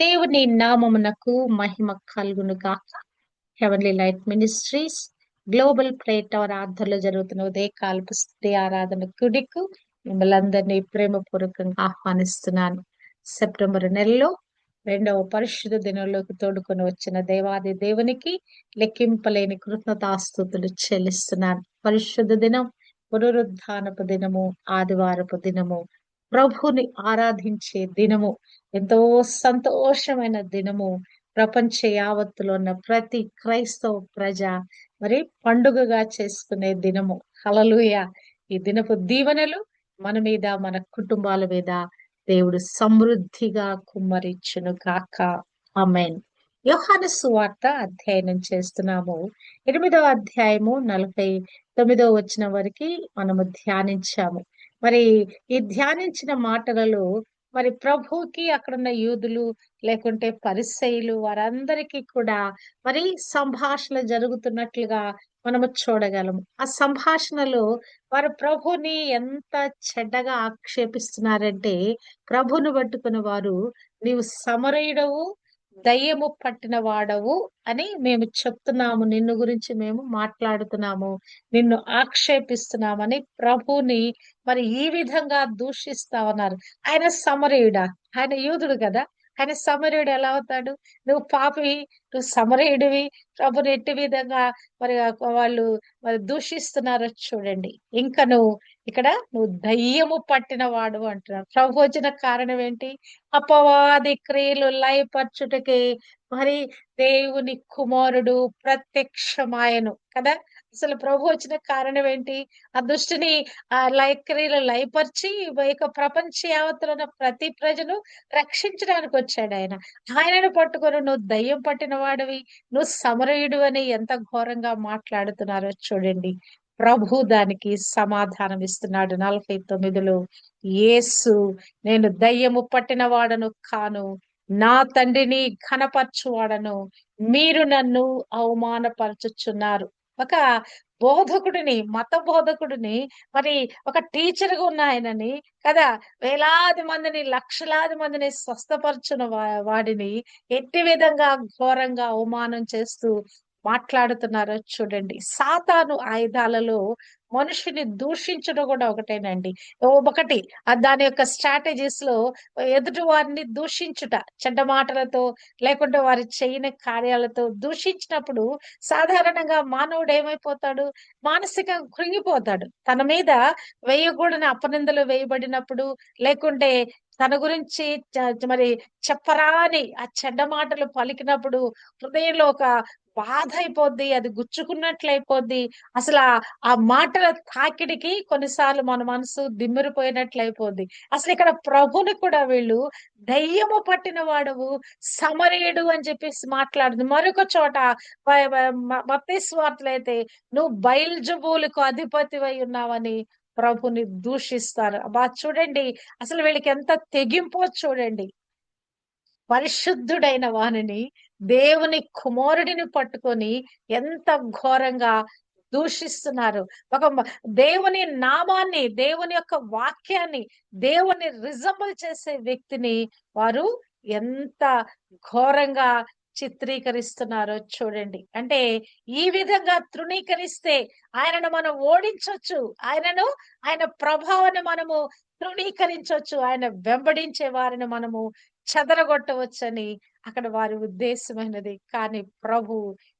దేవుని నామమునకు మహిమ కలుగును గాక. Heavenly Light Ministries Global Prayer Tower ఆధ్వర్యంలో జరుగుతున్న ఉదయకాలపు స్త్రీ ఆరాధన కుడికు మిమ్మల్ని అందరినీ ప్రేమపూర్వకంగా ఆహ్వానిస్తున్నాను. సెప్టెంబర్ నెలలో రెండవ పరిశుద్ధ దినంలోకి తోడుకొని వచ్చిన దేవాది దేవునికి లెక్కింపలేని కృతజ్ఞతాస్తుతులు చెల్లిస్తున్నాను. పరిశుద్ధ దినం పునరుద్ధానపు దినము ఆదివారపు దినము ప్రభుని ఆరాధించే దినము. ఎంతో సంతోషమైన దినము. ప్రపంచ యావత్తులో ఉన్న ప్రతి క్రైస్తవ ప్రజ మరి పండుగగా చేసుకునే దినము. హలలుయ ఈ దినపు దీవెనలు మన మీద మన కుటుంబాల మీద దేవుడు సమృద్ధిగా కుమ్మరించును కాక అమెన్ యోహాను సువార్త అధ్యయనం చేస్తున్నాము. ఎనిమిదవ అధ్యాయము నలభై తొమ్మిదవ వచ్చిన వరకు మనము ధ్యానించాము. మరి ఈ ధ్యానించిన మాటలలో మరి ప్రభుకి అక్కడున్న యూదులు లేకుంటే పరిసయులు వారందరికీ కూడా మరి సంభాషణ జరుగుతున్నట్లుగా మనము చూడగలము ఆ సంభాషణలో వారు ప్రభుని ఎంత చెడ్డగా ఆక్షేపిస్తున్నారంటే ప్రభును పట్టుకున్న వారు నీవు సమరయుడవు దయ్యము పట్టిన వాడవు అని మేము చెప్తున్నాము. నిన్ను గురించి మేము మాట్లాడుతున్నాము. నిన్ను ఆక్షేపిస్తున్నామని ప్రభుని మరి ఈ విధంగా దూషిస్తా ఉన్నారు. ఆయన సమరయుడా? ఆయన యూదుడు కదా? ఆయన సమరయుడు ఎలా అవుతాడు? నువ్వు పాపి నువ్వు సమరయుడివి. ప్రభుని ఎట్టి విధంగా మరి వాళ్ళు మరి దూషిస్తున్నారో చూడండి. ఇంకా నువ్వు ఇక్కడ నువ్వు దయ్యము పట్టిన వాడు అంటున్నావు ప్రభు వచ్చిన కారణం ఏంటి అపవాది క్రియలు లయపరచుటకి మరి దేవుని కుమారుడు ప్రత్యక్షమాయను కదా? అసలు ప్రభు వచ్చిన కారణం ఏంటి ఆ దృష్టిని ఆ లయక్రియలు లయపరిచి ఇక ప్రపంచ యావత్తులో ప్రతి ప్రజను రక్షించడానికి వచ్చాడు ఆయన. ఆయనను పట్టుకొని నువ్వు దయ్యం పట్టిన వాడివి నువ్వు సమరయుడు అని ఎంత ఘోరంగా మాట్లాడుతున్నారో చూడండి. ప్రభు దానికి సమాధానం ఇస్తున్నాడు. నలభై తొమ్మిదిలో యేసు నేను దయ్యము పట్టిన వాడను కాను నా తండ్రిని ఘనపరచువాడను మీరు నన్ను అవమానపరచుచున్నారు. ఒక బోధకుడిని మత బోధకుడిని మరి ఒక టీచర్ ఉన్నాయనని ఉన్న ఆయనని కదా వేలాది మందిని లక్షలాది మందిని స్వస్థపరచున వాడిని ఎట్టి విధంగా ఘోరంగా అవమానం చేస్తూ మాట్లాడుతున్నారో చూడండి. సాతాను ఆయుధాలలో మనుషుని దూషించడం కూడా ఒకటేనండి. ఒకటి దాని యొక్క స్ట్రాటజీస్లో ఎదుటి వారిని దూషించుట చెడ్డ మాటలతో లేకుంటే వారి చేయని కార్యాలతో దూషించినప్పుడు సాధారణంగా మానవుడు ఏమైపోతాడు? మానసికంగా కృంగిపోతాడు. తన మీద వేయకూడని అపనిందలు వేయబడినప్పుడు లేకుంటే తన గురించి మరి చెప్పరాని ఆ చెడ్డ మాటలు పలికినప్పుడు హృదయంలో ఒక బాధ అయిపోద్ది అది గుచ్చుకున్నట్లయిపోద్ది అసలు ఆ మాటల తాకిడికి కొన్నిసార్లు మన మనసు దిమ్మిరిపోయినట్లయిపోద్ది అసలు ఇక్కడ ప్రభుని కూడా వీళ్ళు దయ్యము పట్టిన వాడవు సమరేయుడు అని చెప్పేసి మాట్లాడుతుంది. మరొక చోట మతేశ్వార్తలు అయితే నువ్వు బయల్జబూలకు అధిపతివై ఉన్నావని ప్రభుని దూషిస్తారు. బా చూడండి అసలు వీళ్ళకి ఎంత తెగింపో చూడండి. పరిశుద్ధుడైన వానిని దేవుని కుమారుడిని పట్టుకొని ఎంత ఘోరంగా దూషిస్తున్నారు. ఒక దేవుని నామాన్ని దేవుని యొక్క వాక్యాన్ని దేవుని రిజంబుల్ చేసే వ్యక్తిని వారు ఎంత ఘోరంగా చిత్రీకరిస్తున్నారో చూడండి. అంటే ఈ విధంగా తృణీకరిస్తే ఆయనను మనం ఓడించవచ్చు ఆయనను ఆయన ప్రభావాన్ని మనము తృణీకరించవచ్చు ఆయన వెంబడించే వారిని మనము చెదరగొట్టవచ్చని అక్కడ వారి ఉద్దేశమైనది. కానీ ప్రభు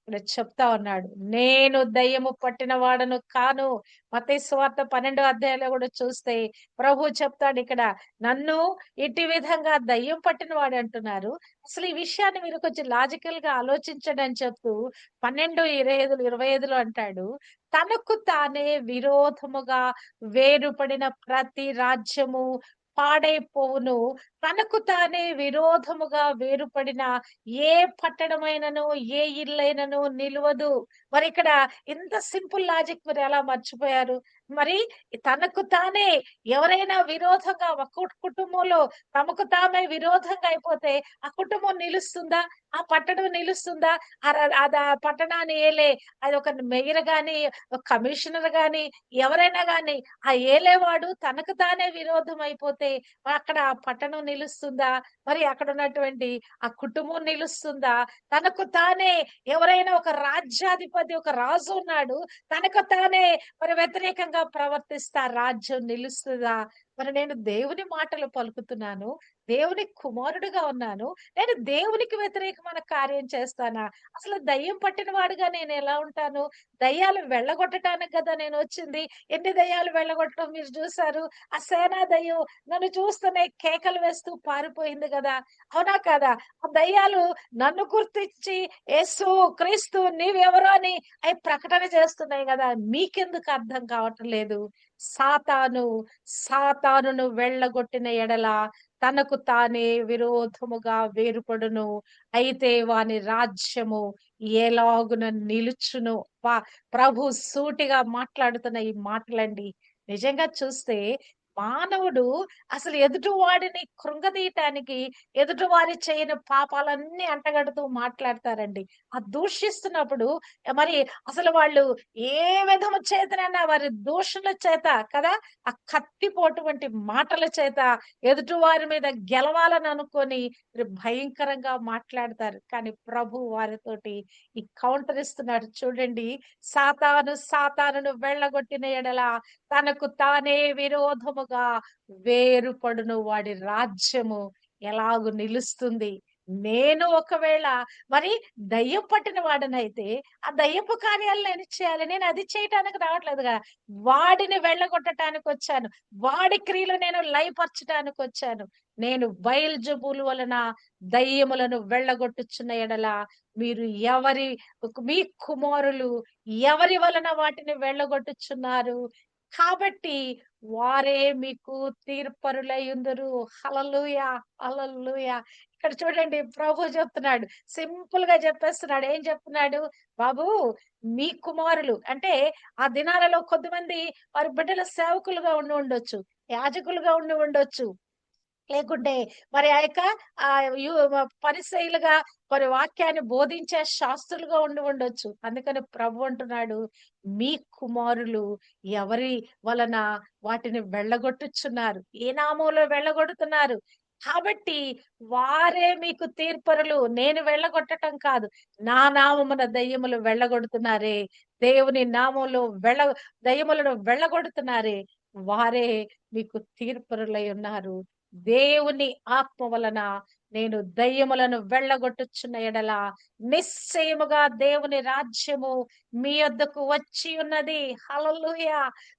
ఇక్కడ చెప్తా ఉన్నాడు నేను దయ్యము పట్టిన వాడను కాను. మత స్వార్థ పన్నెండో అధ్యాయంలో కూడా చూస్తే ప్రభు చెప్తాడు ఇక్కడ నన్ను ఇటు విధంగా దయ్యం పట్టిన వాడు అంటున్నారు. అసలు ఈ విషయాన్ని మీరు కొంచెం లాజికల్గా ఆలోచించండి అని చెప్తూ పన్నెండు ఇరవై ఐదులు ఇరవై ఐదులు అంటాడు తనకు తానే విరోధముగా వేరుపడిన ప్రతి రాజ్యము పాడైపోవును. తనకు తానే విరోధముగా వేరుపడిన ఏ పట్టణమైనను ఏ ఇల్లైనను నిలవదు. మరి ఇక్కడ ఇంత సింపుల్ లాజిక్ మీరు ఎలా మర్చిపోయారు? మరి తనకు తానే ఎవరైనా విరోధంగా ఒక కుటుంబంలో తమకు తామే విరోధంగా అయిపోతే ఆ కుటుంబం నిలుస్తుందా? ఆ పట్టణం నిలుస్తుందా? అది ఆ పట్టణాన్ని ఏలే అది ఒక మేయర్ గాని ఒక కమిషనర్ గాని ఎవరైనా గాని ఆ ఏలేవాడు తనకు తానే విరోధం అయిపోతే అక్కడ ఆ పట్టణం నిలుస్తుందా? మరి అక్కడ ఉన్నటువంటి ఆ కుటుంబం నిలుస్తుందా? తనకు తానే ఎవరైనా ఒక రాజ్యాధిపతి ఒక రాజు ఉన్నాడు తనకు తానే మరి వ్యతిరేకంగా ప్రవర్తిస్తా రాజ్యం నిలుస్తుందా? మరి నేను దేవుని మాటలు పలుకుతున్నాను దేవుని కుమారుడుగా ఉన్నాను నేను దేవునికి వ్యతిరేకమైన కార్యం చేస్తానా? అసలు దయ్యం పట్టిన వాడుగా నేను ఎలా ఉంటాను? దయ్యాలు వెళ్ళగొట్టడానికి కదా నేను వచ్చింది. ఎన్ని దయ్యాలు వెళ్ళగొట్టడం మీరు చూసారు ఆ సేనా దయ్యం నన్ను చూస్తూనే కేకలు వేస్తూ పారిపోయింది కదా. అవునా కదా? ఆ దయ్యాలు నన్ను గుర్తించి యేసు క్రీస్తు నీవెవరో అని అవి ప్రకటన చేస్తున్నాయి కదా. మీకెందుకు అర్థం కావటం లేదు? సాతాను సాతానును వెళ్ళగొట్టిన ఎడల తనకు తానే విరోధముగా వేరుపడును. అయితే వాని రాజ్యము ఎలాగున నిలుచును. వా- ప్రభు సూటిగా మాట్లాడుతున్న ఈ మాటలండి. నిజంగా చూస్తే మానవుడు అసలు ఎదుటివాడిని కృంగదీయటానికి ఎదుటివారి చేయని పాపాలన్నీ అంటగడుతూ మాట్లాడతారండి. ఆ దూషిస్తున్నప్పుడు మరి అసలు వాళ్ళు ఏ విధము చేతనైనా వారి దూషణల చేత కదా ఆ కత్తిపోటు వంటి మాటల చేత ఎదుటివారి మీద గెలవాలని అనుకొని భయంకరంగా మాట్లాడతారు. కానీ ప్రభు వారితోటి ఈ కౌంటర్ ఇస్తున్నాడు. చూడండి సాతాను సాతాను వెళ్ళగొట్టిన ఎడల తనకు తానే విరోధము విరోధముగా వేరుపడును వాడి రాజ్యము ఎలాగు నిలుస్తుంది. నేను ఒకవేళ మరి దయ్యం పట్టిన వాడనైతే ఆ దయ్యపు కార్యాలు నేను చేయాలి. నేను అది చేయటానికి రావట్లేదు కదా వాడిని వెళ్ళగొట్టడానికి వచ్చాను. వాడి క్రియలు నేను లయపరచడానికి వచ్చాను. నేను బయల్జబులు వలన దయ్యములను వెళ్ళగొట్టుచున్న ఎడల మీరు ఎవరి మీ కుమారులు ఎవరి వలన వాటిని వెళ్ళగొట్టుచున్నారు? కాబట్టి వారే మీకు తీర్పరులయ్యుందరు హలలుయ హలలుయా ఇక్కడ చూడండి ప్రభు చెప్తున్నాడు సింపుల్గా చెప్పేస్తున్నాడు. ఏం చెప్తున్నాడు? బాబు మీ కుమారులు అంటే ఆ దినాలలో కొద్దిమంది వారి బిడ్డల సేవకులుగా ఉండి ఉండొచ్చు యాజకులుగా ఉండి ఉండొచ్చు. లేకుంటే మరి ఆ యొక్క ఆ మరి వాక్యాన్ని బోధించే శాస్త్రులుగా ఉండి ఉండొచ్చు. అందుకని ప్రభు అంటున్నాడు మీ కుమారులు ఎవరి వలన వాటిని వెళ్ళగొట్టుచున్నారు? ఏ నామంలో వెళ్ళగొడుతున్నారు? కాబట్టి వారే మీకు తీర్పరులు. నేను వెళ్ళగొట్టటం కాదు. నా నామమున దయ్యములు వెళ్ళగొడుతున్నారే. దేవుని నామంలో వెళ్ళ దయ్యములను వెళ్ళగొడుతున్నారే. వారే మీకు తీర్పరులై ఉన్నారు. దేవుని ఆత్మ వలన నేను దయ్యములను వెళ్ళగొట్టుచున్న ఎడల నిశ్చయముగా దేవుని రాజ్యము మీ వద్దకు వచ్చి ఉన్నది. హలలుయ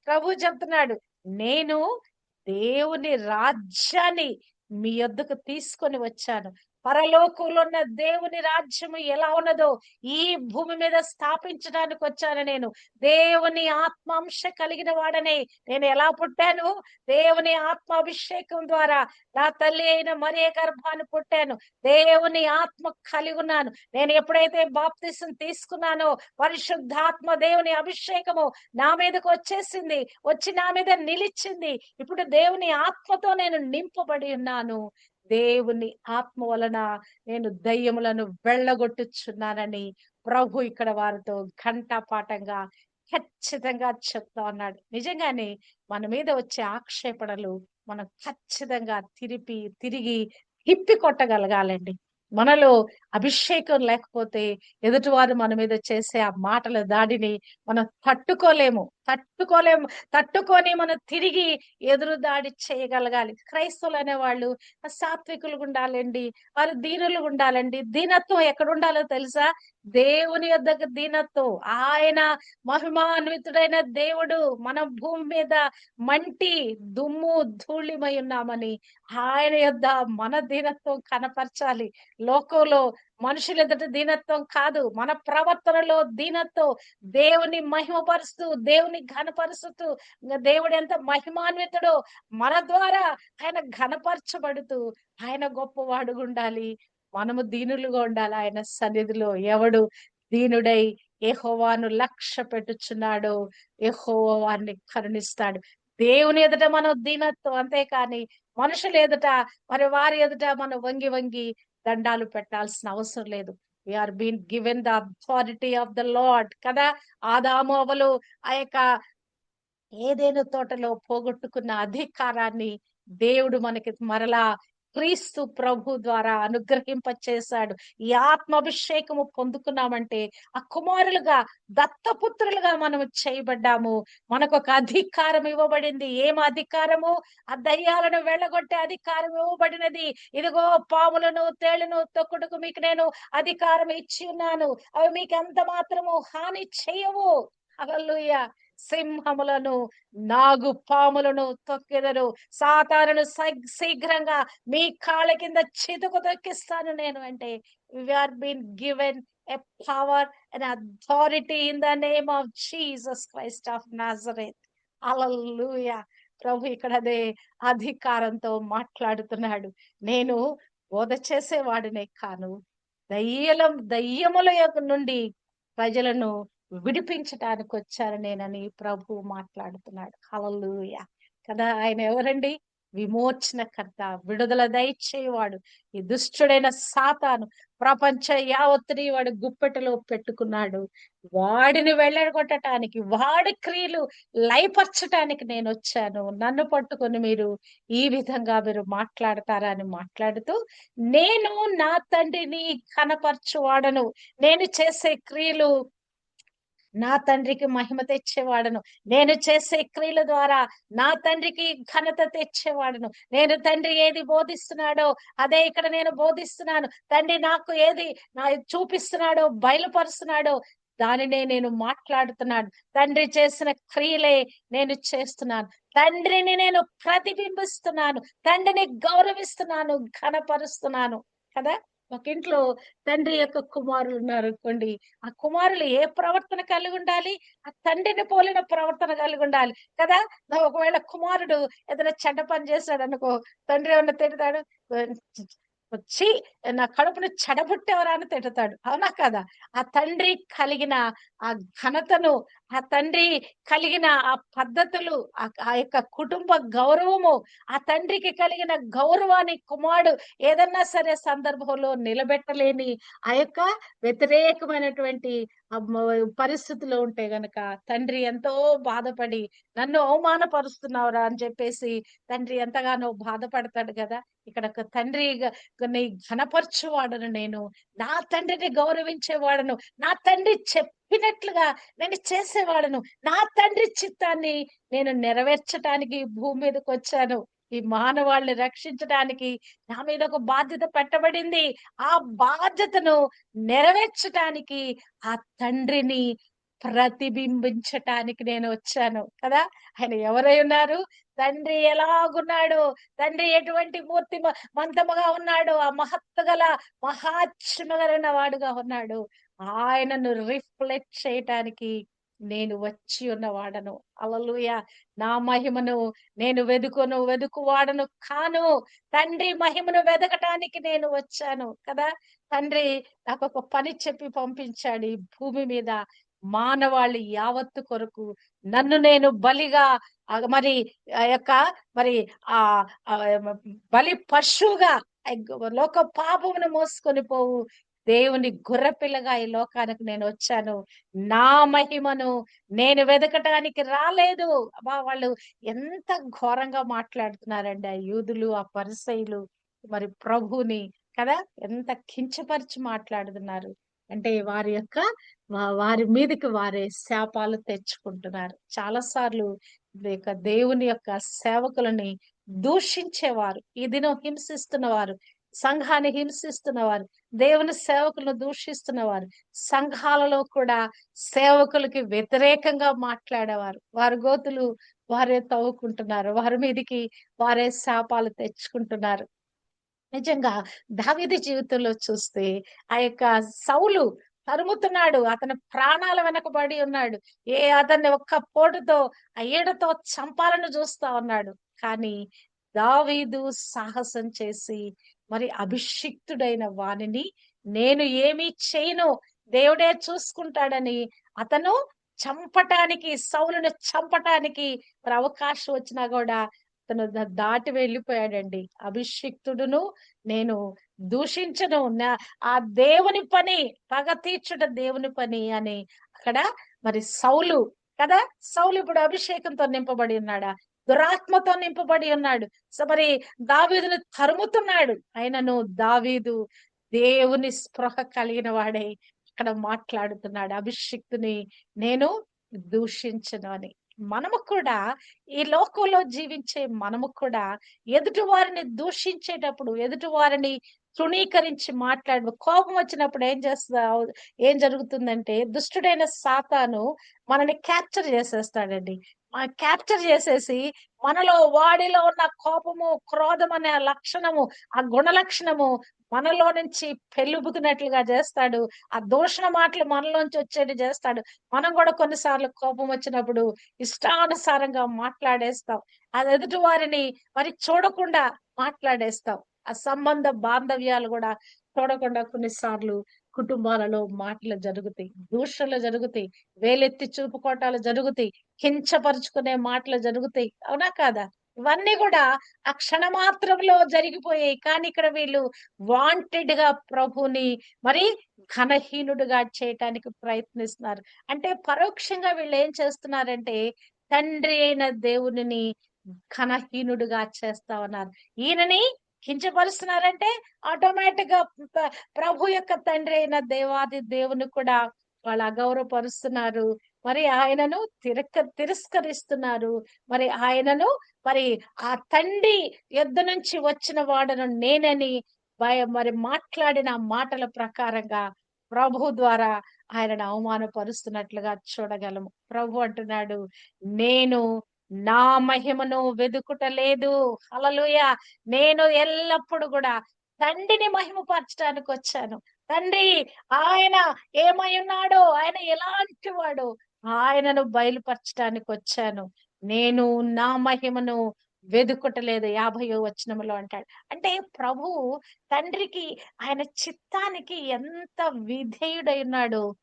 ప్రభు చెప్తున్నాడు నేను దేవుని రాజ్యాన్ని మీ వద్దకు తీసుకొని వచ్చాను. పరలోకంలో ఉన్న దేవుని రాజ్యము ఎలా ఉన్నదో ఈ భూమి మీద స్థాపించడానికి వచ్చాను నేను. దేవుని ఆత్మాంశ కలిగిన వాడనే. నేను ఎలా పుట్టాను? దేవుని ఆత్మాభిషేకం ద్వారా నా తల్లి అయిన మరే గర్భాన్ని పుట్టాను. దేవుని ఆత్మ కలిగి ఉన్నాను. నేను ఎప్పుడైతే బాప్తిసం తీసుకున్నానో పరిశుద్ధాత్మ దేవుని అభిషేకము నా మీదకు వచ్చేసింది. వచ్చి నా మీద నిలిచింది. ఇప్పుడు దేవుని ఆత్మతో నేను నింపబడి ఉన్నాను. దేవుని ఆత్మ వలన నేను దయ్యములను వెళ్ళగొట్టుచున్నానని ప్రభు ఇక్కడ వారితో ఘంటాపాఠంగా ఖచ్చితంగా చెప్తా ఉన్నాడు. నిజంగానే మన మీద వచ్చే ఆక్షేపణలు మనం ఖచ్చితంగా తిరిపి తిరిగి తిప్పి కొట్టగలగాలండి. మనలో అభిషేకం లేకపోతే ఎదుటివారు మన మీద చేసే ఆ మాటల దాడిని మనం తట్టుకోలేము. తట్టుకోలేము. తట్టుకొని మనం తిరిగి ఎదురు దాడి చేయగలగాలి. క్రైస్తవులు అనేవాళ్ళు సాత్వికులు ఉండాలండి వారు దీనులు ఉండాలండి. దీనత్వం ఎక్కడ ఉండాలో తెలుసా? దేవుని యొద్దకు దీనత్వం. ఆయన మహిమాన్వితుడైన దేవుడు మన భూమి మీద మంటి దుమ్ము ధూళిమై ఉన్నామని ఆయన యొద్ద మన దీనత్వం కనపరచాలి. లోకంలో మనుషుల ఎదుట దీనత్వం కాదు. మన ప్రవర్తనలో దీనత్వం దేవుని మహిమపరుస్తూ దేవుని ఘనపరుస్తూ దేవుడు ఎంత మహిమాన్వితుడో మన ద్వారా ఆయన ఘనపరచబడుతూ ఆయన గొప్పవాడు ఉండాలి. మనము దీనులుగా ఉండాలి. ఆయన సన్నిధిలో ఎవడు దీనుడై ఎహోవాను లక్ష్య పెట్టుచున్నాడు యెహోవా కరుణిస్తాడు. దేవుని ఎదుట మనం దీనత్వం అంతేకాని మనుషుల ఎదుట మరి వారి ఎదుట మనం వంగి వంగి దండాలు పెట్టాల్సిన అవసరం లేదు. We are been given the authority of the Lord కదా? ఆదామోవలు అవలు ఆ యొక్క ఏదేను తోటలో పోగొట్టుకున్న అధికారాన్ని దేవుడు మనకి మరలా క్రీస్తు ప్రభు ద్వారా అనుగ్రహింప చేశాడు ఈ ఆత్మాభిషేకము పొందుకున్నామంటే ఆ కుమారులుగా దత్తపుత్రులుగా మనము చేయబడ్డాము. మనకు ఒక అధికారం ఇవ్వబడింది. ఏం అధికారము? ఆ దయ్యాలను వెళ్ళగొట్టే అధికారం ఇవ్వబడినది. ఇదిగో పాములను తేళ్ళను తొక్కుడుకు మీకు నేను అధికారం ఇచ్చి ఉన్నాను. అవి మీకు ఎంత మాత్రము హాని చేయవు. హల్లెలూయా. సింహములను నాగు పాములను తొక్కెదరు. సాతానును శీఘ్రంగా మీ కాళ్ళ కింద చితుకు తొక్కిస్తాను నేను అంటే are been given a power and authority in the name of Jesus Christ of Nazareth hallelujah ప్రభు ఇక్కడ అదే అధికారంతో మాట్లాడుతున్నాడు. నేను బోధ చేసేవాడినే కాను దయ్యలం దయ్యముల యొక్క నుండి ప్రజలను విడిపించటానికి వచ్చాను నేనని ప్రభు మాట్లాడుతున్నాడు. హలలుయ కదా ఆయన ఎవరండి? విమోచనకర్త విడుదల దయచేవాడు ఈ దుష్టుడైన సాతాను. ప్రపంచ యావత్తుని వాడు గుప్పెటలో పెట్టుకున్నాడు. వాడిని వెళ్ళగొట్టడానికి వాడి క్రియలు లయపరచటానికి నేను వచ్చాను. నన్ను పట్టుకొని మీరు ఈ విధంగా మీరు మాట్లాడతారా అని మాట్లాడుతూ నేను నా తండ్రిని కనపరచువాడను. నేను చేసే క్రియలు నా తండ్రికి మహిమ తెచ్చేవాడను. నేను చేసే క్రియల ద్వారా నా తండ్రికి ఘనత తెచ్చేవాడను. నేను తండ్రి ఏది బోధిస్తున్నాడో అదే ఇక్కడ నేను బోధిస్తున్నాను. తండ్రి నాకు ఏది నా చూపిస్తున్నాడో బయలుపరుస్తున్నాడో దానినే నేను మాట్లాడుతున్నాను. తండ్రి చేసిన క్రియలే నేను చేస్తున్నాను. తండ్రిని నేను ప్రతిబింబిస్తున్నాను. తండ్రిని గౌరవిస్తున్నాను ఘనపరుస్తున్నాను. కదా? ఒక ఇంట్లో తండ్రి యొక్క కుమారులు ఉన్నారు అనుకోండి ఆ కుమారులు ఏ ప్రవర్తన కలిగి ఉండాలి ఆ తండ్రిని పోలిన ప్రవర్తన కలిగి ఉండాలి కదా? నా ఒకవేళ కుమారుడు ఏదైనా చెడ్డ పని చేశాడు అనుకో తండ్రి ఏమన్నా తిడతాడు? వచ్చి నా కడుపును చెడబుట్టేవరా అని తిడతాడు. అవునా కదా? ఆ తండ్రి కలిగిన ఆ ఘనతను ఆ తండ్రి కలిగిన ఆ పద్ధతులు ఆ యొక్క కుటుంబ గౌరవము ఆ తండ్రికి కలిగిన గౌరవాన్ని కుమారుడు ఏదన్నా సరే సందర్భంలో నిలబెట్టలేని ఆ యొక్క వ్యతిరేకమైనటువంటి పరిస్థితిలో ఉంటే గనక తండ్రి ఎంతో బాధపడి నన్ను అవమానపరుస్తున్నావురా అని చెప్పేసి తండ్రి ఎంతగానో బాధపడతాడు కదా. ఇక్కడ ఒక తండ్రి ఘనపరచేవాడను నేను నా తండ్రిని గౌరవించేవాడను నా తండ్రి చెప్పినట్లుగా నేను చేసేవాడను నా తండ్రి చిత్తాన్ని నేను నెరవేర్చటానికి భూమి మీదకి వచ్చాను ఈ మానవాళ్ళని రక్షించడానికి నా మీద ఒక బాధ్యత పెట్టబడింది. ఆ బాధ్యతను నెరవేర్చటానికి ఆ తండ్రిని ప్రతిబింబించటానికి నేను వచ్చాను కదా. ఆయన ఎవరై ఉన్నారు? తండ్రి ఎలాగున్నాడు? తండ్రి ఎటువంటి మూర్తి మ- మంతముగా ఉన్నాడు? ఆ మహత్తు గల మహాత్మగలైన వాడుగా ఉన్నాడు? ఆయనను రిఫ్లెక్ట్ చేయటానికి నేను వచ్చి ఉన్నవాడను. అలలుయ! నా మహిమను నేను వెదుకును వెదుకువాడను కాను. తండ్రి మహిమను వెదకటానికి నేను వచ్చాను కదా! తండ్రి నాకు ఒక పని చెప్పి పంపించాడు ఈ భూమి మీద. మానవాళి యావత్తు కొరకు నన్ను నేను బలిగా మరి ఆ యొక్క మరి ఆ బలి పశువుగా లోక పాపమును మోసుకొని పోవు. దేవుని గుర్రపిల్లగా ఈ లోకానికి నేను వచ్చాను. నా మహిమను నేను వెదకటానికి రాలేదు. అబ్బా వాళ్ళు ఎంత ఘోరంగా మాట్లాడుతున్నారండి ఆ యూదులు ఆ పరిసయులు. మరి ప్రభుని కదా ఎంత కించపరిచి మాట్లాడుతున్నారు. అంటే వారి యొక్క వారి మీదకి వారే శాపాలు తెచ్చుకుంటున్నారు. చాలా సార్లు యొక్క దేవుని యొక్క సేవకులని దూషించేవారు. ఈ దినం హింసిస్తున్నవారు. సంఘాన్ని హింసిస్తున్నవారు దేవుని సేవకులను దూషిస్తున్నవారు సంఘాలలో కూడా సేవకులకి వ్యతిరేకంగా మాట్లాడేవారు. వారి గోతులు వారే తవ్వుకుంటున్నారు. వారి మీదకి వారే శాపాలు తెచ్చుకుంటున్నారు. నిజంగా దావిది జీవితంలో చూస్తే ఆ యొక్క సౌలు తరుముతున్నాడు. అతని ప్రాణాల వెనకబడి ఉన్నాడు. ఏ అతన్ని ఒక్క పోటుతో ఆ ఈడతో చంపాలని చూస్తా ఉన్నాడు. కానీ దావీదు సాహసం చేసి మరి అభిషిక్తుడైన వానిని నేను ఏమీ చేయను. దేవుడే చూసుకుంటాడని అతను చంపటానికి సౌలును చంపటానికి మరి అవకాశం వచ్చినా కూడా అతను దాటి వెళ్ళిపోయాడండి. అభిషిక్తుడును నేను దూషించను. ఆ దేవుని పని పగ తీర్చుట దేవుని పని అని అక్కడ మరి సౌలు కదా? సౌలు ఇప్పుడు అభిషేకంతో నింపబడి ఉన్నాడా? దురాత్మతో నింపబడి ఉన్నాడు. సో మరి దావీదును తరుముతున్నాడు. ఆయనను దావీదు దేవుని స్పృహ కలిగిన వాడై అక్కడ మాట్లాడుతున్నాడు. అభిషిక్తుని నేను దూషించను అని. మనము కూడా ఈ లోకంలో జీవించే మనము కూడా ఎదుటి వారిని దూషించేటప్పుడు ఎదుటి వారిని తృణీకరించి మాట్లాడు కోపం వచ్చినప్పుడు ఏం చేస్తా ఏం జరుగుతుందంటే దుష్టుడైన సాతాను మనని క్యాప్చర్ చేసేస్తాడండి. క్యాప్చర్ చేసేసి మనలో వాడిలో ఉన్న కోపము క్రోధం అనే లక్షణము ఆ గుణ లక్షణము మనలో నుంచి పెళ్ళుబుతున్నట్లుగా చేస్తాడు. ఆ దూషణ మాటలు మనలోంచి వచ్చేటి చేస్తాడు. మనం కూడా కొన్నిసార్లు కోపం వచ్చినప్పుడు ఇష్టానుసారంగా మాట్లాడేస్తాం. అది ఎదుటి వారిని మరి చూడకుండా మాట్లాడేస్తాం. ఆ సంబంధ బాంధవ్యాలు కూడా చూడకుండా కొన్నిసార్లు కుటుంబాలలో మాటలు జరుగుతాయి దూషణలు జరుగుతాయి వేలెత్తి చూపుకోటాలు జరుగుతాయి కించపరుచుకునే మాటలు జరుగుతాయి. అవునా కాదా? ఇవన్నీ కూడా ఆ క్షణమాత్రంలో జరిగిపోయాయి. కానీ ఇక్కడ వీళ్ళు వాంటెడ్గా ప్రభుని మరి ఘనహీనుడుగా చేయటానికి ప్రయత్నిస్తున్నారు. అంటే పరోక్షంగా వీళ్ళు ఏం చేస్తున్నారంటే తండ్రి అయిన దేవునిని ఘనహీనుడుగా చేస్తా ఉన్నారు. ఈయనని కించపరుస్తున్నారంటే ఆటోమేటిక్గా ప్రభు యొక్క తండ్రి అయిన దేవాది దేవుని కూడా వాళ్ళు అగౌరవపరుస్తున్నారు. మరి ఆయనను తిరక తిరస్కరిస్తున్నారు. మరి ఆయనను మరి ఆ తండ్రి యుద్ధ నుంచి వచ్చిన వాడను నేనని భయ- మరి మాట్లాడిన మాటల ప్రకారంగా ప్రభు ద్వారా ఆయనను అవమానపరుస్తున్నట్లుగా చూడగలము. ప్రభు అంటున్నాడు నేను నా మహిమను వెదుకుటలేదు. అలలుయ నేను ఎల్లప్పుడు కూడా తండ్రిని మహిమపరచడానికి వచ్చాను. తండ్రి ఆయన ఏమై ఉన్నాడో ఆయన ఎలాంటి వాడు ఆయనను బయలుపరచడానికి వచ్చాను. నేను నా మహిమను వెదుకుటలేదు. యాభయో వచనములో అంటాడు. అంటే ప్రభు తండ్రికి ఆయన చిత్తానికి ఎంత విధేయుడై ఉన్నాడు.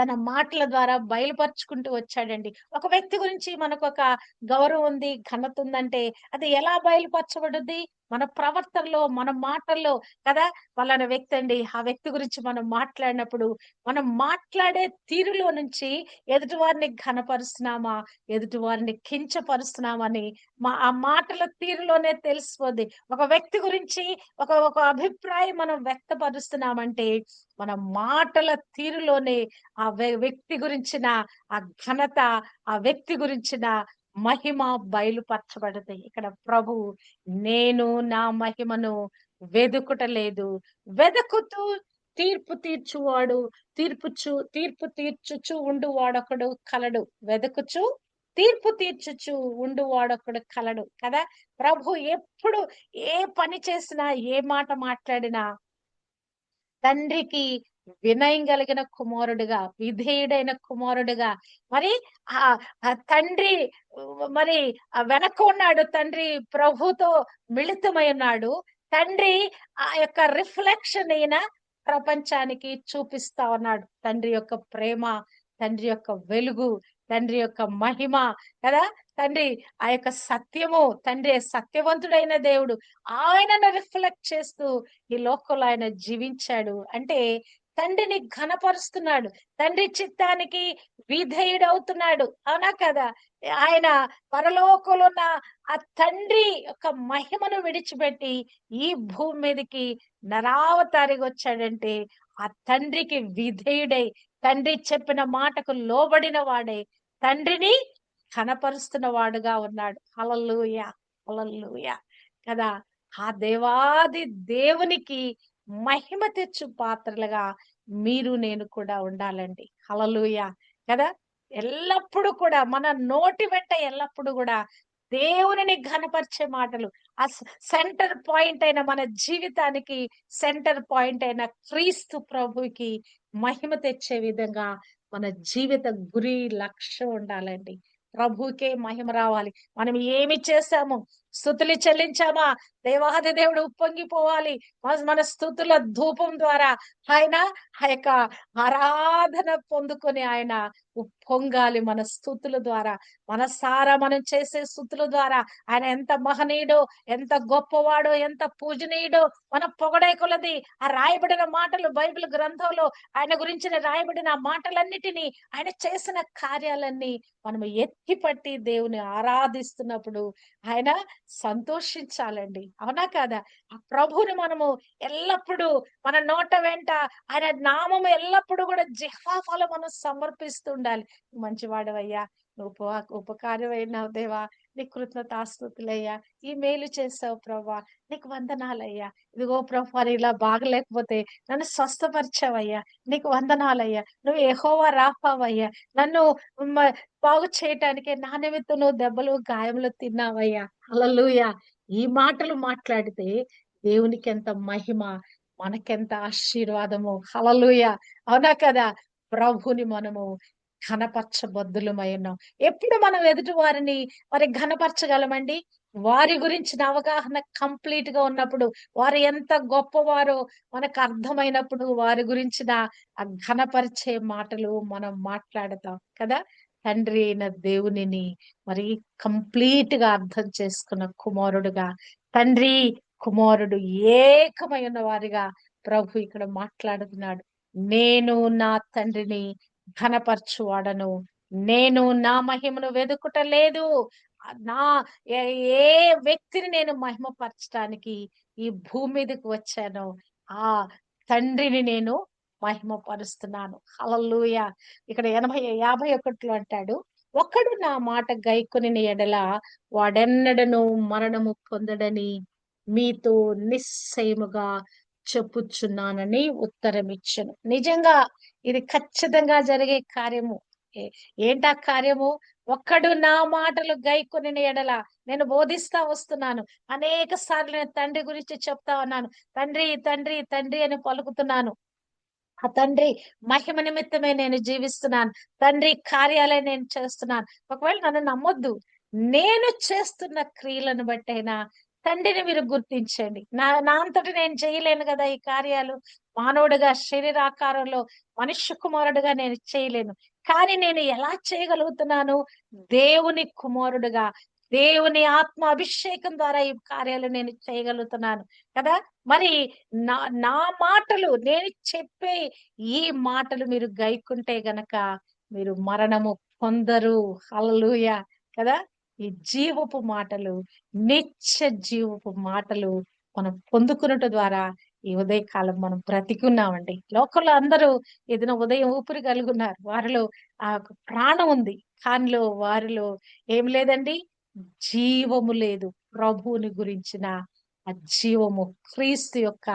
తన మాటల ద్వారా బయలుపరుచుకుంటూ వచ్చాడండి. ఒక వ్యక్తి గురించి మనకు ఒక గౌరవం ఉంది ఘనత ఉందంటే అది ఎలా బయలుపరచబడుద్ది? మన ప్రవర్తనలో మన మాటల్లో కదా? వాళ్ళని వ్యక్తి అండి. ఆ వ్యక్తి గురించి మనం మాట్లాడినప్పుడు మనం మాట్లాడే తీరులో నుంచి ఎదుటివారిని ఘనపరుస్తున్నామా? ఎదుటివారిని కించపరుస్తున్నామని మా ఆ మాటల తీరులోనే తెలిసిపోద్ది. ఒక వ్యక్తి గురించి ఒక ఒక అభిప్రాయం మనం వ్యక్తపరుస్తున్నామంటే మన మాటల తీరులోనే ఆ వ్య- వ్యక్తి గురించిన ఆ ఘనత ఆ వ్యక్తి గురించిన మహిమ బయలుపరచబడతాయి ఇక్కడ ప్రభు నేను నా మహిమను వెదుకుటలేదు. వెదకుతూ తీర్పు తీర్చువాడు తీర్పుచు తీర్పు తీర్చుచు ఉండు వాడొకడు కలడు. వెదకుచు తీర్పు తీర్చుచు ఉండు వాడొకడు కలడు. కదా? ప్రభు ఎప్పుడు ఏ పని చేసినా ఏ మాట మాట్లాడినా తండ్రికి వినయం కలిగిన కుమారుడుగా విధేయుడైన కుమారుడుగా. మరి ఆ తండ్రి మరి వెనక ఉన్నాడు తండ్రి ప్రభుతో మిళితమై ఉన్నాడు. తండ్రి ఆ యొక్క రిఫ్లెక్షన్ అయిన ప్రపంచానికి చూపిస్తా ఉన్నాడు. తండ్రి యొక్క ప్రేమ తండ్రి యొక్క వెలుగు తండ్రి యొక్క మహిమ కదా? తండ్రి ఆ యొక్క సత్యము తండ్రి సత్యవంతుడైన దేవుడు. ఆయనను రిఫ్లెక్ట్ చేస్తూ ఈ లోకంలో ఆయన జీవించాడు. అంటే తండ్రిని ఘనపరుస్తున్నాడు. తండ్రి చిత్తానికి విధేయుడవుతున్నాడు. అవునా కదా? ఆయన పరలోకంలో ఆ తండ్రి యొక్క మహిమను విడిచిపెట్టి ఈ భూమి మీదకి నరావతారిగా వచ్చాడంటే ఆ తండ్రికి విధేయుడై తండ్రి చెప్పిన మాటకు లోబడిన వాడే తండ్రిని కనపరుస్తున్న వాడుగా ఉన్నాడు. అలల్లుయ అలల్లుయ కదా? ఆ దేవాది దేవునికి మహిమ తెచ్చు పాత్రలుగా మీరు నేను కూడా ఉండాలండి. హలలుయ కదా? ఎల్లప్పుడూ కూడా మన నోటి వెంట ఎల్లప్పుడూ కూడా దేవుని ఘనపరిచే మాటలు ఆ సెంటర్ పాయింట్ అయిన మన జీవితానికి సెంటర్ పాయింట్ అయిన క్రీస్తు ప్రభుకి మహిమ తెచ్చే విధంగా మన జీవిత గురి లక్ష్యం ఉండాలండి. ప్రభుకే మహిమ రావాలి. మనం ఏమి చేశాము స్థుతులు చెల్లించామా? దేవాది దేవుడు ఉప్పొంగిపోవాలి మన- మన స్థుతుల ధూపం ద్వారా ఆయన ఆ యొక్క ఆరాధన పొందుకొని ఆయన ఉప్పొంగాలి మన స్థుతుల ద్వారా. మన సారా మనం చేసే స్థుతుల ద్వారా ఆయన ఎంత మహనీయుడో ఎంత గొప్పవాడో ఎంత పూజనీయుడో మనం పొగడే కొలది. ఆ రాయబడిన మాటలు బైబిల్ గ్రంథంలో ఆయన గురించిన రాయబడిన మాటలన్నిటినీ ఆయన చేసిన కార్యాలన్నీ మనం ఎత్తిపట్టి దేవుని ఆరాధిస్తున్నప్పుడు ఆయన సంతోషించాలండి. అవునా కాదా? ఆ ప్రభువుని మనము ఎల్లప్పుడూ మన నోట వెంట ఆయన నామము ఎల్లప్పుడూ కూడా జిహ్వాఫలో మనం సమర్పిస్తుండాలి మంచివాడవయ్యా. నువ్వు ఉప ఉపకారమైనావు దేవా. నీ కృతజ్ఞతాస్తుతులయ్యా. ఈ మేలు చేసావు ప్రభా. నీకు వందనాలయ్యా. ఇదిగో ప్రభా ఇలా బాగలేకపోతే నన్ను స్వస్థపరిచావయ్యా. నీకు వందనాలయ్యా. నువ్వు ఎహోవా రాపావయ్యా. నన్ను బాగు చేయటానికి నా నిమిత్తం నువ్వు దెబ్బలు గాయములు తిన్నావయ్యా. అలలుయా ఈ మాటలు మాట్లాడితే దేవునికి ఎంత మహిమ మనకెంత ఆశీర్వాదము. హలలుయ అవునా కదా? ప్రభుని మనము ఘనపరచబద్దులమై ఉన్నాం. ఎప్పుడు మనం ఎదుటి వారిని మరి ఘనపరచగలమండి? వారి గురించిన అవగాహన కంప్లీట్గా ఉన్నప్పుడు వారు ఎంత గొప్పవారో మనకు అర్థమైనప్పుడు వారి గురించిన ఆ ఘనపరిచే మాటలు మనం మాట్లాడతాం కదా? తండ్రి అయిన దేవునిని మరి కంప్లీట్గా అర్థం చేసుకున్న కుమారుడుగా తండ్రి కుమారుడు ఏకమైన వారిగా ప్రభు ఇక్కడ మాట్లాడుతున్నాడు. నేను నా తండ్రిని ఘనపరచువాడను. నేను నా మహిమను వెదుకుట లేదు నా ఏ వ్యక్తిని నేను మహిమపరచడానికి ఈ భూమి మీదకి వచ్చానో ఆ తండ్రిని నేను మహిమపరుస్తున్నాను. హలలుయ ఇక్కడ ఎనభై యాభై ఒకటిలో అంటాడు ఒకడు నా మాట గైకొని ఎడల వాడెన్నడను మరణము పొందడని మీతో నిశ్చయముగా చెప్పుచున్నానని ఉత్తరం ఇచ్చను నిజంగా ఇది ఖచ్చితంగా జరిగే కార్యము. ఏంటా కార్యము? ఒక్కడు నా మాటలు గైకొని ఎడల నేను బోధిస్తా వస్తున్నాను. అనేక సార్లు నేను తండ్రి గురించి చెప్తా ఉన్నాను. తండ్రి తండ్రి తండ్రి అని పలుకుతున్నాను. ఆ తండ్రి మహిమ నిమిత్తమే నేను జీవిస్తున్నాను. తండ్రి కార్యాలయం నేను చేస్తున్నాను. ఒకవేళ నన్ను నమ్మొద్దు. నేను చేస్తున్న క్రియలను బట్టైనా తండ్రిని మీరు గుర్తించండి. నా నా అంతటి నేను చేయలేను కదా ఈ కార్యాలు. మానవుడిగా శరీరాకారంలో మనుష్య కుమారుడుగా నేను చేయలేను. కానీ నేను ఎలా చేయగలుగుతున్నాను? దేవుని కుమారుడుగా దేవుని ఆత్మ అభిషేకం ద్వారా ఈ కార్యాలు నేను చేయగలుగుతున్నాను కదా. మరి నా నా మాటలు నేను చెప్పే ఈ మాటలు మీరు గైకుంటే గనక మీరు మరణము పొందరు. అలలుయ కదా. ఈ జీవపు మాటలు నిత్య జీవపు మాటలు మనం పొందుకున్నట ద్వారా ఈ ఉదయకాలం మనం బ్రతికున్నామండి. లోకంలో అందరూ ఏదైనా ఉదయం ఊపిరి కలుగున్నారు వారిలో ఆ ప్రాణం ఉంది. కానిలో వారిలో ఏం లేదండి జీవము లేదు. ప్రభువుని గురించిన ఆ జీవము క్రీస్తు యొక్క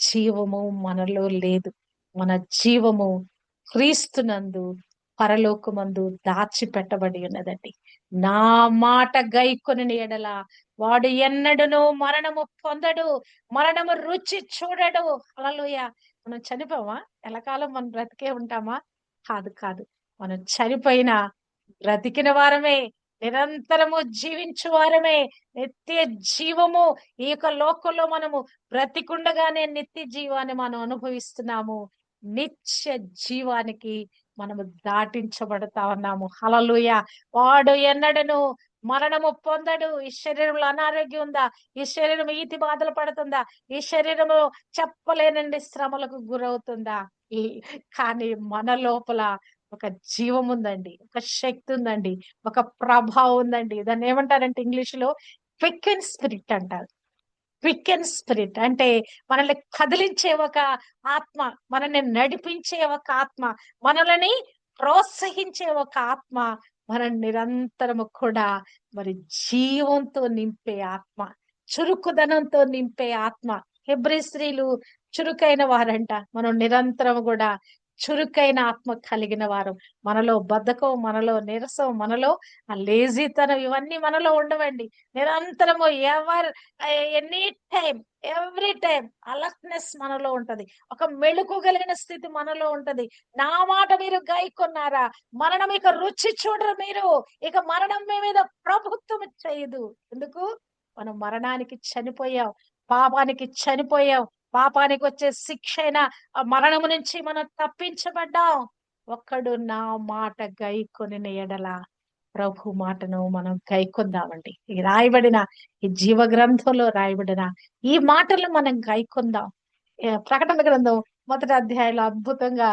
జీవము మనలో లేదు. మన జీవము క్రీస్తునందు పరలోకమందు దాచిపెట్టబడి ఉన్నదండి. నా మాట గైకొని ఎడల వాడు ఎన్నడను మరణము పొందడు మరణము రుచి చూడడు. అలలోయ మనం చనిపోమా? ఎలకాలం మనం బ్రతికే ఉంటామా? కాదు కాదు. మనం చనిపోయిన బ్రతికిన వారమే నిరంతరము జీవించు వారమే నిత్య జీవము ఈ యొక్క లోకంలో మనము బ్రతికుండగానే నిత్య జీవాన్ని మనం అనుభవిస్తున్నాము. నిత్య జీవానికి మనము దాటించబడతా ఉన్నాము. హలలుయ వాడు ఎన్నడను మరణము పొందడు. ఈ శరీరంలో అనారోగ్యం ఉందా? ఈ శరీరం ఈతి బాధలు పడుతుందా? ఈ శరీరము చెప్పలేనండి శ్రమలకు గురవుతుందా? ఈ కానీ మన లోపల ఒక జీవం ఉందండి. ఒక శక్తి ఉందండి. ఒక ప్రభావం ఉందండి. దాన్ని ఏమంటారంటే ఇంగ్లీష్లో క్విక్ అండ్ స్పిరిట్ అంటారు. Quick and spirit. అంటే మనల్ని కదిలించే ఒక ఆత్మ మనల్ని నడిపించే ఒక ఆత్మ మనల్ని ప్రోత్సహించే ఒక ఆత్మ మన నిరంతరము కూడా మరి జీవంతో నింపే ఆత్మ చురుకుదనంతో నింపే ఆత్మ. హెబ్రి స్త్రీలు చురుకైన వారంట. మనం నిరంతరం కూడా చురుకైన ఆత్మ కలిగిన వారు. మనలో బద్ధకం మనలో నీరసం మనలో ఆ లేజీతనం ఇవన్నీ మనలో ఉండవండి. నిరంతరము ever any time every time alertness మనలో ఉంటది. ఒక మెళుకు కలిగిన స్థితి మనలో ఉంటది. నా మాట మీరు గాయకొన్నారా? మరణం ఇక రుచి చూడరు మీరు. ఇక మరణం మీ మీద ప్రభుత్వం చేయదు. ఎందుకు? మనం మరణానికి చనిపోయాం పాపానికి చనిపోయాం పాపానికి వచ్చే శిక్ష అయిన మరణము నుంచి మనం తప్పించబడ్డాం. ఒక్కడు నా మాట గైకొని ఎడల ప్రభు మాటను మనం గైకొందామండి. ఈ రాయబడిన ఈ జీవ గ్రంథంలో రాయబడిన ఈ మాటలు మనం గైకొందాం. ప్రకటన గ్రంథం మొదటి అధ్యాయంలో అద్భుతంగా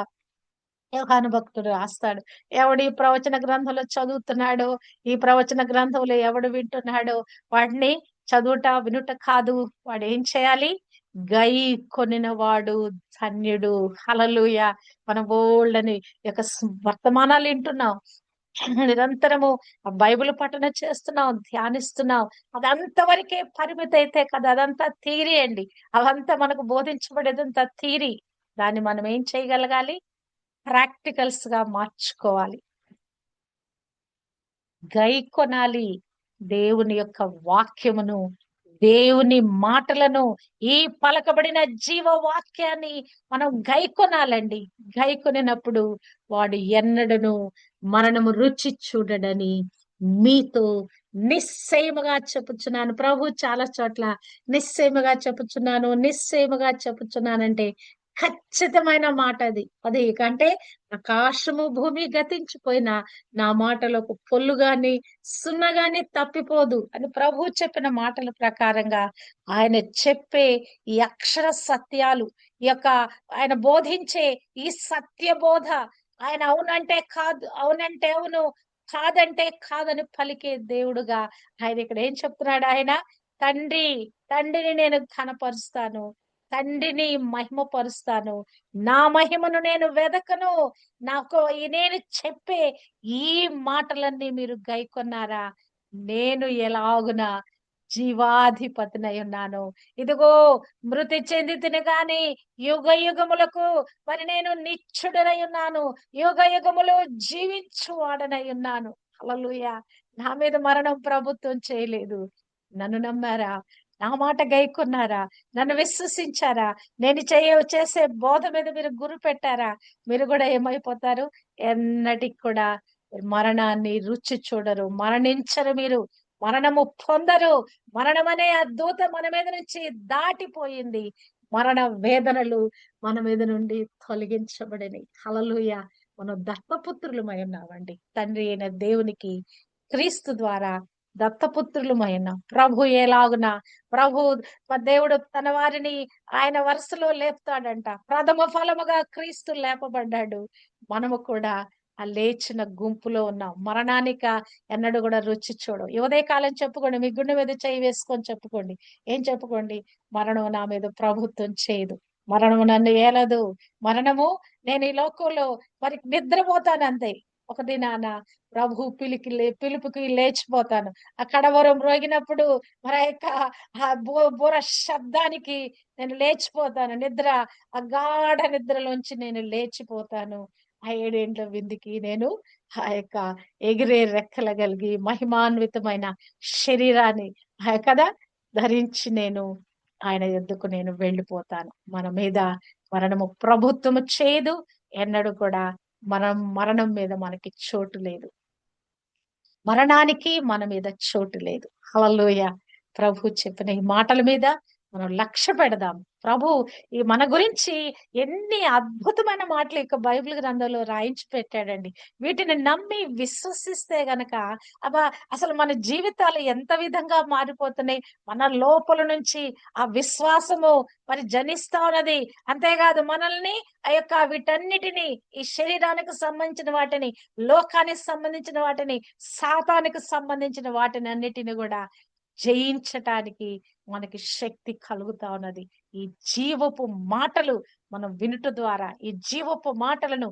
యోహాను భక్తుడు రాస్తాడు. ఎవడు ఈ ప్రవచన గ్రంథంలో చదువుతున్నాడో ఈ ప్రవచన గ్రంథంలో ఎవడు వింటున్నాడో వాడిని చదువుట వినుట కాదు. వాడు ఏం చేయాలి? గై కొనినవాడు ధన్యుడు. హలలుయ మన బోల్డ్ అని యొక్క వర్తమానాలు వింటున్నాం. నిరంతరము బైబిల్ పఠన చేస్తున్నాం ధ్యానిస్తున్నాం. అదంతవరకే పరిమితి అయితే కదా అదంతా థీరీ అండి. అవంతా మనకు బోధించబడేదంతా థీరీ దాన్ని మనం ఏం చేయగలగాలి? ప్రాక్టికల్స్గా మార్చుకోవాలి. గై కొనాలి దేవుని యొక్క వాక్యమును దేవుని మాటలను ఈ పలకబడిన జీవ వాక్యాన్ని మనం గై కొనాలండి గై కొనినప్పుడు వాడు ఎన్నడను మరణము రుచి చూడడని మీతో నిశ్చయముగా చెప్పుచున్నాను. ప్రభు చాలా చోట్ల నిశ్చయముగా చెప్పుచున్నాను నిశ్చయముగా చెప్పుచున్నానంటే ఖచ్చితమైన మాట అది. అది కంటే ఆకాశము భూమి గతించిపోయిన నా మాటలకు పొల్లు గాని సున్న గాని తప్పిపోదు అని ప్రభు చెప్పిన మాటల ప్రకారంగా ఆయన చెప్పే ఈ అక్షర సత్యాలు ఈ యొక్క ఆయన బోధించే ఈ సత్య బోధ ఆయన అవునంటే కాదు అవునంటే అవును కాదంటే కాదని పలికే దేవుడుగా ఆయన ఇక్కడ ఏం చెప్తున్నాడు ఆయన? తండ్రి తండ్రిని నేను ఘనపరుస్తాను. తండ్రిని మహిమపరుస్తాను. నా మహిమను నేను వెదకను. నాకు నేను చెప్పే ఈ మాటలన్నీ మీరు గైకొన్నారా? నేను ఎలాగున జీవాధిపతినై ఉన్నాను. ఇదిగో మృతి చెంది తిని గాని యుగ యుగములకు మరి నేను నిచ్చుడనై ఉన్నాను. యుగ యుగములు జీవించువాడనై ఉన్నాను. అలలుయ నా మీద మరణం ప్రభుత్వం చేయలేదు. నన్ను నమ్మారా? నా మాట గైకున్నారా? నన్ను విశ్వసించారా? నేను చేయ చేసే బోధ మీద మీరు గురి పెట్టారా? మీరు కూడా ఏమైపోతారు? ఎన్నటికి కూడా మరణాన్ని రుచి చూడరు. మరణించరు మీరు. మరణము పొందరు. మరణం అనే ఆ దూత మన మీద నుంచి దాటిపోయింది. మరణ వేదనలు మన మీద నుండి తొలగించబడినాయి. హలలుయ మనం దత్తపుత్రులమై ఉన్నామండి. తండ్రి అయిన దేవునికి క్రీస్తు ద్వారా దత్తపుత్రులమై ఉన్నాం ప్రభు ఎలాగున ప్రభు దేవుడు తన వారిని ఆయన వరుసలో లేపుతాడంట. ప్రథమ ఫలముగా క్రీస్తు లేపబడ్డాడు. మనము కూడా ఆ లేచిన గుంపులో ఉన్నాం. మరణానిక ఎన్నడూ కూడా రుచి చూడం ఇవదే కాలం చెప్పుకోండి. మీ గుండె మీద చేయి వేసుకొని చెప్పుకోండి. ఏం చెప్పుకోండి? మరణం నా మీద ప్రభుత్వం చేయదు. మరణము నన్ను ఏలదు. మరణము నేను ఈ లోకంలో మరి నిద్రపోతాను అంతే. ఒక దినాన ప్రభు పిలికి పిలుపుకి లేచిపోతాను. ఆ కడవరం రోగినప్పుడు మరి యొక్క ఆ బో శబ్దానికి నేను లేచిపోతాను. నిద్ర ఆ గాఢ నిద్రలోంచి నేను లేచిపోతాను. ఆ ఏడేండ్ల విందుకి నేను ఆ యొక్క ఎగిరే రెక్కల కలిగి మహిమాన్వితమైన శరీరాన్ని ఆ కదా ధరించి నేను ఆయన ఎద్దుకు నేను వెళ్ళిపోతాను. మన మీద మరణము ప్రభుత్వము చేయదు ఎన్నడూ కూడా మనం మరణం మీద మనకి చోటు లేదు. మరణానికి మన మీద చోటు లేదు. అలలోయ ప్రభు చెప్పిన ఈ మాటల మీద మనం లక్ష్య పెడదాం. ప్రభు ఈ మన గురించి ఎన్ని అద్భుతమైన మాటలు ఇక బైబిల్ గ్రంథంలో రాయించి పెట్టాడండి. వీటిని నమ్మి విశ్వసిస్తే గనక అబ్బా అసలు మన జీవితాలు ఎంత విధంగా మారిపోతున్నాయి? మన లోపల నుంచి ఆ విశ్వాసము మరి జనిస్తా ఉన్నది. అంతేకాదు మనల్ని ఆ యొక్క వీటన్నిటిని ఈ శరీరానికి సంబంధించిన వాటిని లోకానికి సంబంధించిన వాటిని శాతానికి సంబంధించిన వాటిని అన్నిటిని కూడా జయించటానికి మనకి శక్తి కలుగుతా ఉన్నది. ఈ జీవపు మాటలు మనం వినుట ద్వారా ఈ జీవపు మాటలను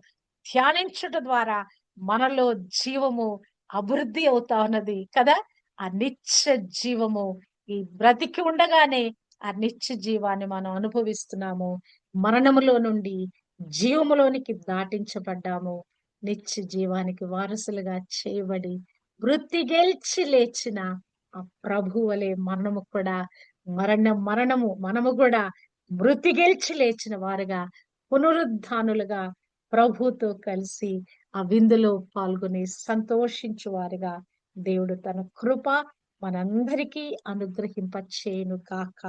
ధ్యానించుట ద్వారా మనలో జీవము అభివృద్ధి అవుతా ఉన్నది కదా? ఆ నిత్య జీవము ఈ బ్రతికి ఉండగానే ఆ నిత్య జీవాన్ని మనం అనుభవిస్తున్నాము. మరణములో నుండి జీవములోనికి దాటించబడ్డాము. నిత్య జీవానికి వారసులుగా చేయబడి వృత్తి గెలిచి లేచిన ప్రభు వలె మరణము కూడా మరణ మరణము మనము కూడా మృతి గెలిచి లేచిన వారుగా పునరుద్ధానులుగా ప్రభుతో కలిసి ఆ విందులో పాల్గొని సంతోషించు వారుగా దేవుడు తన కృప మనందరికీ అనుగ్రహింపచేయును కాక